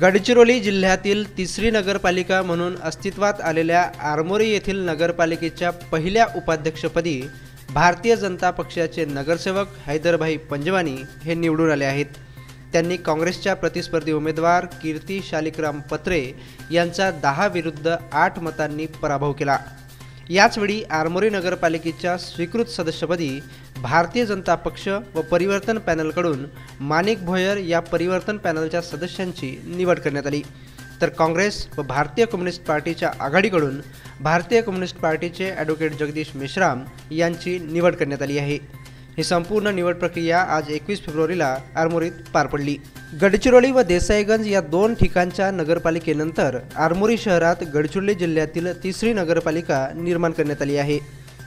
गडचिरोली जिल्ह्यातील तिसरी नगरपालिका म्हणून अस्तित्वात आलेल्या आरमोरी येथील नगरपालिकेच्या पहिल्या उपाध्यक्षपदी भारतीय जनता पक्षाचे नगरसेवक हैदरभाई पंजवानी हे निवडून आले आहेत. त्यांनी काँग्रेसच्या प्रतिस्पर्धी उमेदवार कीर्ती शालिकराम पत्रे यांचा दहा विरुद्ध आठ मतांनी पराभव केला. याचवेळी आरमोरी नगरपालिकेच्या स्वीकृत सदस्यपदी भारतीय जनता पक्ष व परिवर्तन पॅनलकडून माणिक भोयर या परिवर्तन पॅनलच्या सदस्यांची निवड करण्यात आली. तर काँग्रेस व भारतीय कम्युनिस्ट पार्टीच्या आघाडीकडून भारतीय कम्युनिस्ट पार्टीचे ॲडव्होकेट जगदीश मेश्राम यांची निवड करण्यात आली आहे. ही संपूर्ण निवड प्रक्रिया आज एकवीस फेब्रुवारीला आरमोरीत पार पडली. गडचिरोली व देसाईगंज या दोन ठिकाणच्या नगरपालिकेनंतर आरमोरी शहरात गडचिरोली जिल्ह्यातील तिसरी नगरपालिका निर्माण करण्यात आली आहे.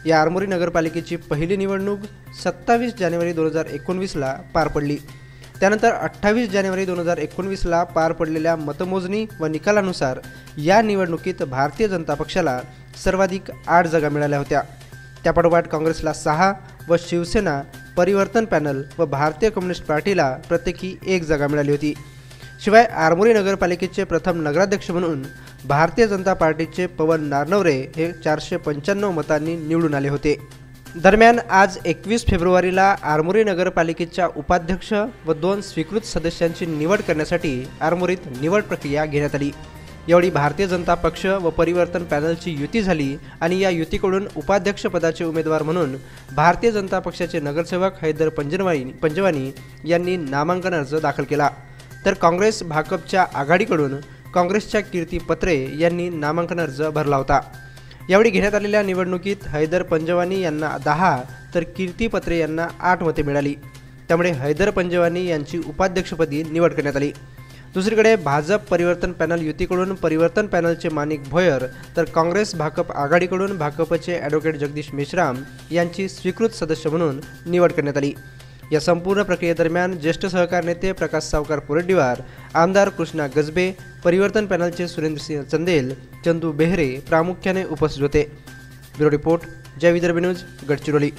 या आरमोरी नगरपालिकेची पहिली निवडणूक सत्तावीस जानेवारी दोन हजार एकोणवीसला पार पडली. त्यानंतर अठ्ठावीस जानेवारी दोन हजार एकोणवीसला पार पडलेल्या मतमोजणी व निकालानुसार या निवडणुकीत भारतीय जनता पक्षाला सर्वाधिक आठ जागा मिळाल्या होत्या. त्यापाठोपाठ काँग्रेसला सहा व शिवसेना परिवर्तन पॅनल व भारतीय कम्युनिस्ट पार्टीला प्रत्येकी एक जागा मिळाली होती. शिवाय आरमोरी नगरपालिकेचे प्रथम नगराध्यक्ष म्हणून भारतीय जनता पार्टीचे पवन नारनवरे हे चारशे पंच्याण्णव मतांनी निवडून आले होते. दरम्यान आज एकवीस फेब्रुवारीला आरमोरी नगरपालिकेच्या उपाध्यक्ष व दोन स्वीकृत सदस्यांची निवड करण्यासाठी आरमोरीत निवड प्रक्रिया घेण्यात आली. यावेळी भारतीय जनता पक्ष व परिवर्तन पॅनलची युती झाली आणि या युतीकडून उपाध्यक्षपदाचे उमेदवार म्हणून भारतीय जनता पक्षाचे नगरसेवक हैदर पंजवानी पंजवानी यांनी नामांकन अर्ज दाखल केला. तर काँग्रेस भाकपच्या आघाडीकडून काँग्रेसच्या कीर्ती पत्रे यांनी नामांकन अर्ज भरला होता. यावेळी घेण्यात आलेल्या निवडणुकीत हैदर पंजवानी यांना दहा तर कीर्ती पत्रे यांना आठ मते मिळाली. त्यामुळे हैदर पंजवानी यांची उपाध्यक्षपदी निवड करण्यात आली. दुसरीकडे भाजप परिवर्तन पॅनल युतीकडून परिवर्तन पॅनलचे मानिक भोयर तर काँग्रेस भाकप आघाडीकडून भाकपचे ॲडव्होकेट जगदीश मेश्राम यांची स्वीकृत सदस्य म्हणून निवड करण्यात आली. या संपूर्ण प्रक्रियेदरम्यान ज्येष्ठ सहकार नेते प्रकाश सावकार पुरड्डीवार आमदार कृष्णा गजबे परिवर्तन पॅनलचे सुरेंद्रसिंह चंदेल चंदू बेहरे प्रामुख्याने उपस्थित होते. Bureau report Jai Vidarbha news Gadchiroli.